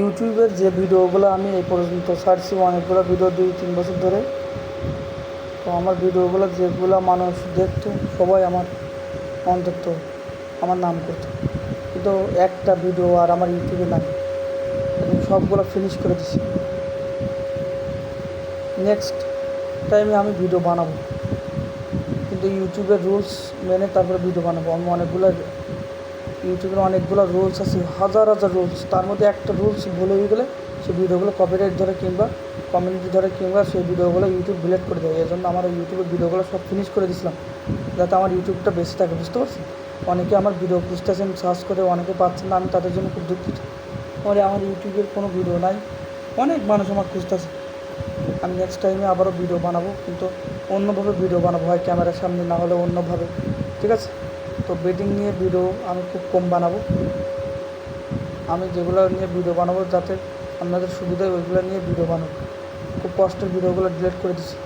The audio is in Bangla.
ইউটিউবের যে ভিডিওগুলো আমি এই পর্যন্ত ছাড়ছি, অনেকগুলো ভিডিও দুই, তিন বছর ধরে। তো আমার ভিডিওগুলো যেগুলো মানুষ দেখতো, সবাই আমার অন্তত আমার নাম করতো। কিন্তু একটা ভিডিও আর আমার ইউটিউবে নাই। সবগুলো ফিনিশ করে দিছি। নেক্সট টাইমে আমি ভিডিও বানাবো। কিন্তু ইউটিউবের রুলস মেনে তারপরে ভিডিও বানাবো। আমি অনেকগুলো ইউটিউবের অনেকগুলো রুলস আছে, হাজার হাজার রুলস তার মধ্যে একটা রুলস ভুলে হয়ে গেলে সেই ভিডিওগুলো কপিরাইট ধরে কিংবা কমিউনিটি ধরে কিংবা সেই ভিডিওগুলো ইউটিউব ডিলিট করে দেয়। এই জন্য আমার ইউটিউবের ভিডিওগুলো সব ফিনিশ করে দিয়েছিলাম, যাতে আমার ইউটিউবটা বেশি থাকে, বুঝতে পারছি অনেকে আমার ভিডিও খুঁজতেছেন সার্চ করে, অনেকে পাচ্ছেন না, আমি তাদের জন্য খুব দুঃখিত। পরে আমার ইউটিউবের কোনো ভিডিও নাই, অনেক মানুষ আমার খুঁজতেছে। আমি নেক্সট টাইমে আবারও ভিডিও বানাবো, কিন্তু অন্যভাবে ভিডিও বানাবো, হয় ক্যামেরার সামনে না হলে অন্যভাবে, ঠিক আছে? তো বেটিং নিয়ে ভিডিও আমি খুব কম বানাবো। আমি যেগুলো নিয়ে ভিডিও বানাবো, যাতে আপনাদের সুবিধায় ওইগুলো নিয়ে ভিডিও বানাবো। খুব কষ্টের ভিডিওগুলো ডিলিট করে দিচ্ছি